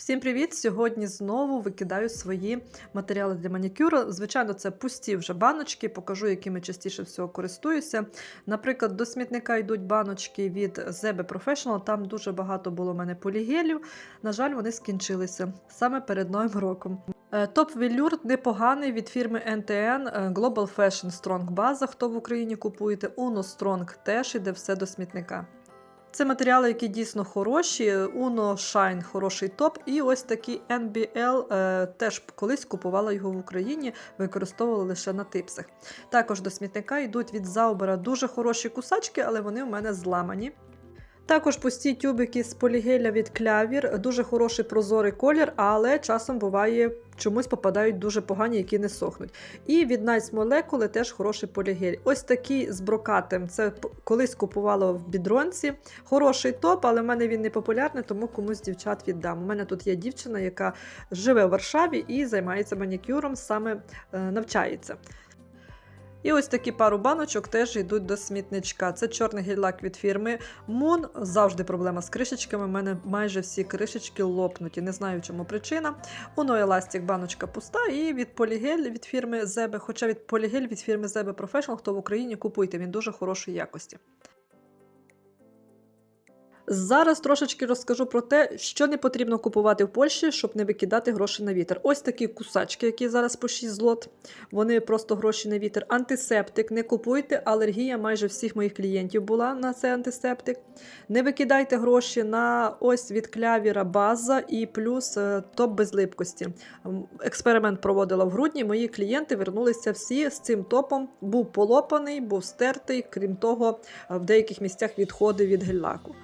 Всім привіт! Сьогодні знову викидаю свої матеріали для манікюру. Звичайно, це пусті вже баночки, покажу, якими частіше всього користуюся. Наприклад, до смітника йдуть баночки від Zebe Professional, там дуже багато було в мене полігелів. На жаль, вони скінчилися саме перед Новим роком. Е, Топ велюр непоганий від фірми NTN е, Global Fashion Strong база. Хто в Україні купуєте, Uno Strong теж іде все до смітника. Це матеріали, які дійсно хороші. Uno Shine хороший топ. І ось такий NBL, е, теж колись купувала його в Україні, використовувала лише на типсах. Також до смітника йдуть від Заубера дуже хороші кусачки, але вони у мене зламані. Також пусті тюбики з полігеля від клявір, дуже хороший прозорий колір, але часом буває чомусь попадають дуже погані, які не сохнуть. І від Nice Molecule теж хороший полігель. Ось такий з брокатем. Це колись купувала в бідронці. Хороший топ, але в мене він не популярний, тому комусь дівчат віддам. У мене тут є дівчина, яка живе в Варшаві і займається манікюром, саме е, навчається. І ось такі пару баночок теж йдуть до смітничка. Це чорний гель-лак від фірми Moon. Завжди проблема з кришечками. У мене майже всі кришечки лопнуті. Не знаю, чому причина. Uno Elastic баночка пуста. І від полігель від фірми Зебе, хоча від полігель від фірми Зебе Professional, хто в Україні купуйте, він дуже хорошої якості. Зараз трошечки розкажу про те, що не потрібно купувати в Польщі, щоб не викидати гроші на вітер. Ось такі кусачки, які зараз по 6 злот. Вони просто гроші на вітер. Антисептик не купуйте. Алергія майже всіх моїх клієнтів була на цей антисептик. Не викидайте гроші на ось від клявіра база і плюс е, топ без липкості. Експеримент проводила в грудні. Мої клієнти вернулися всі з цим топом. Був полопаний, був стертий. Крім того, е, в деяких місцях відходи від гель-лаку.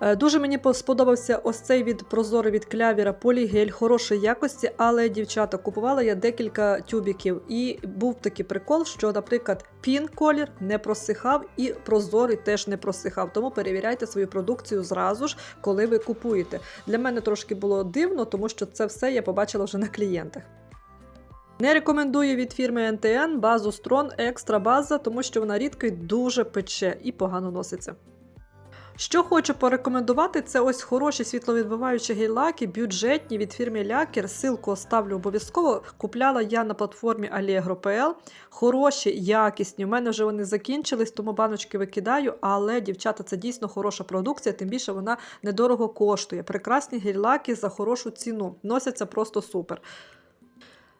Е, Дуже мені сподобався ось цей від прозорий від клявіра полігель хорошої якості, але дівчата купувала я декілька тюбіків, і був такий прикол, що, наприклад, пін колір не просихав і прозорий теж не просихав. Тому перевіряйте свою продукцію зразу ж, коли ви купуєте. Для мене трошки було дивно, тому що це все я побачила вже на клієнтах. Не рекомендую від фірми NTN базу Strong екстра база, тому що вона рідко і дуже пече і погано носиться. Що хочу порекомендувати, це ось хороші світловідбиваючі гель-лаки, бюджетні від фірми Лякер. Силку оставлю обов'язково. Купляла я на платформі Allegro.pl. Хороші, якісні. У мене вже вони закінчились, тому баночки викидаю. Але, дівчата, це дійсно хороша продукція, тим більше вона недорого коштує. Прекрасні гель-лаки за хорошу ціну. Носяться просто супер.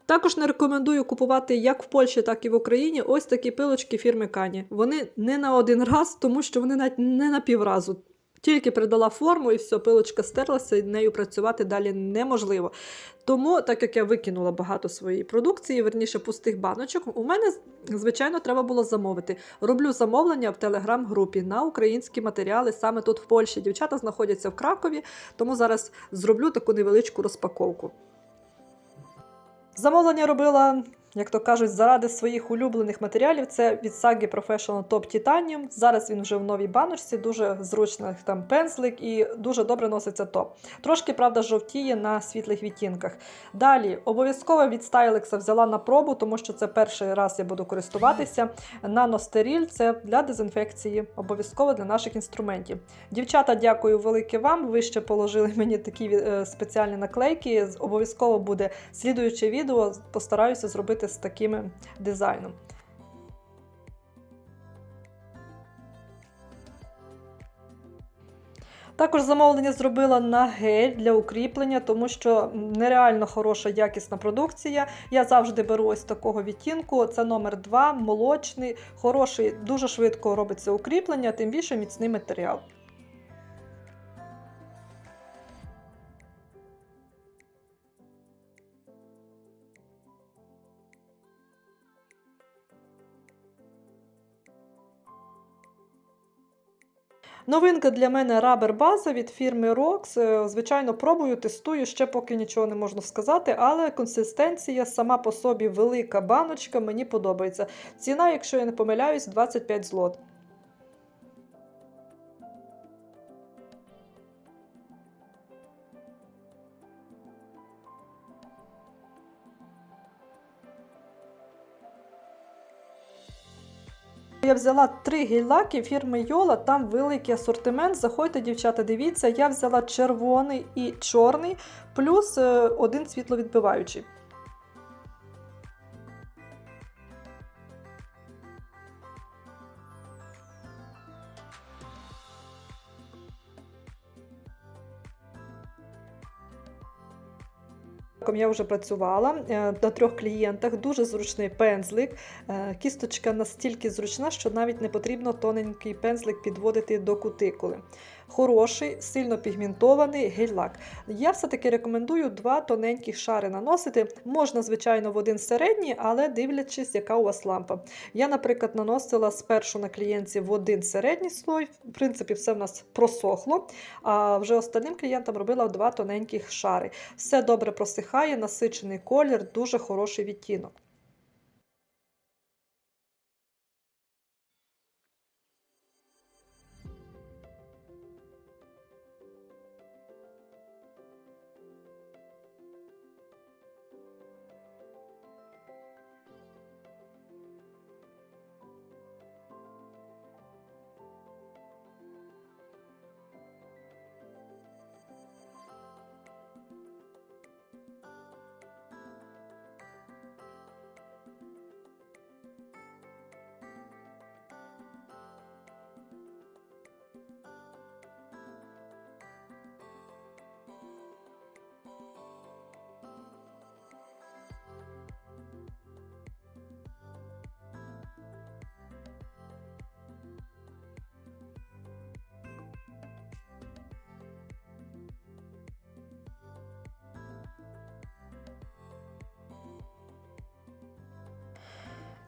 Також не рекомендую купувати як в Польщі, так і в Україні ось такі пилочки фірми Кані. Вони не на один раз, тому що вони навіть не на півразу. Тільки придала форму і все, пилочка стерлася, і нею працювати далі неможливо. Тому, так як я викинула багато своєї продукції, верніше пустих баночок, у мене, звичайно, треба було замовити. Роблю замовлення в телеграм-групі на українські матеріали саме тут в Польщі. Дівчата знаходяться в Кракові, тому зараз зроблю таку невеличку розпаковку. Замовлення робила, як то кажуть, заради своїх улюблених матеріалів. Це від Sagi Professional Top Titanium. Зараз він вже в новій баночці, дуже зручний там пензлик і дуже добре носиться топ. Трошки, правда, жовтіє на світлих відтінках. Далі, обов'язково від Stylex взяла на пробу, тому що це перший раз я буду користуватися. Наностеріль це для дезінфекції, обов'язково для наших інструментів. Дівчата, дякую велике вам. Ви ще положили мені такі е, спеціальні наклейки. Обов'язково буде слідуюче відео. Постараюся зробити з таким дизайном. Також замовлення зробила на гель для укріплення, тому що нереально хороша якісна продукція. Я завжди беру ось такого відтінку. Це номер 2, молочний, хороший, дуже швидко робиться укріплення, тим більше міцний матеріал. Новинка для мене рабер база від фірми Rox. Е, Звичайно, пробую, тестую, ще поки нічого не можна сказати, але консистенція сама по собі велика баночка, мені подобається. Ціна, якщо я не помиляюсь, 25 злот. Я взяла три гель-лаки фірми Йола, там великий асортимент. Заходьте, дівчата, дивіться. Я взяла червоний і чорний, плюс е, один світловідбиваючий. Я вже працювала е, на трьох клієнтах. Дуже зручний пензлик. Е, Кісточка настільки зручна, що навіть не потрібно тоненький пензлик підводити до кутикули. Хороший, сильно пігментований гель-лак. Я все-таки рекомендую два тоненьких шари наносити. Можна, звичайно, в один середній, але дивлячись, яка у вас лампа. Я, наприклад, наносила спершу на клієнтці в один середній слой. В принципі, все в нас просохло. А вже остальним клієнтам робила два тоненьких шари. Все добре просихає, насичений колір, дуже хороший відтінок.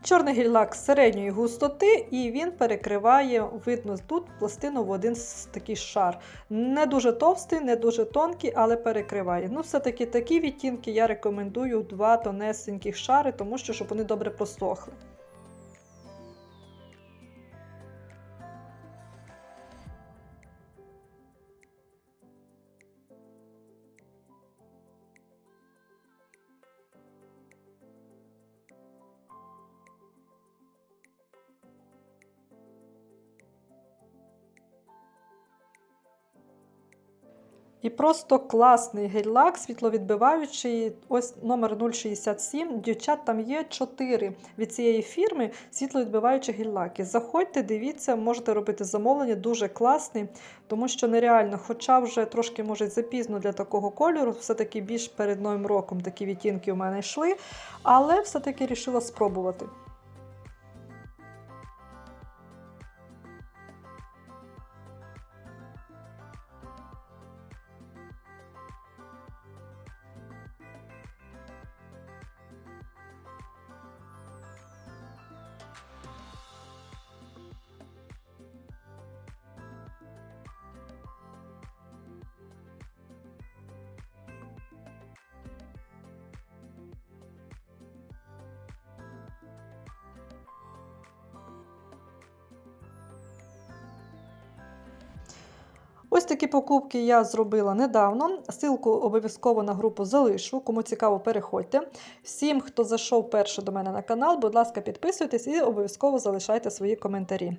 Чорний гель-лак середньої густоти, і він перекриває, видно, тут пластину в один такий шар. Не дуже товстий, не дуже тонкий, але перекриває. Ну, все-таки такі відтінки я рекомендую два тонесеньких шари, тому що щоб вони добре просохли. І просто класний гель-лак, світловідбиваючий, ось номер 067. Дівчат, там є 4 від цієї фірми світловідбиваючі гель-лаки. Заходьте, дивіться, можете робити замовлення, дуже класний, тому що нереально, хоча вже трошки може запізно для такого кольору, все-таки більш перед новим роком такі відтінки у мене йшли, але все-таки вирішила спробувати. Ось такі покупки я зробила недавно. Силку обов'язково на групу залишу. Кому цікаво, переходьте. Всім, хто зайшов перше до мене на канал, будь ласка, підписуйтесь і обов'язково залишайте свої коментарі.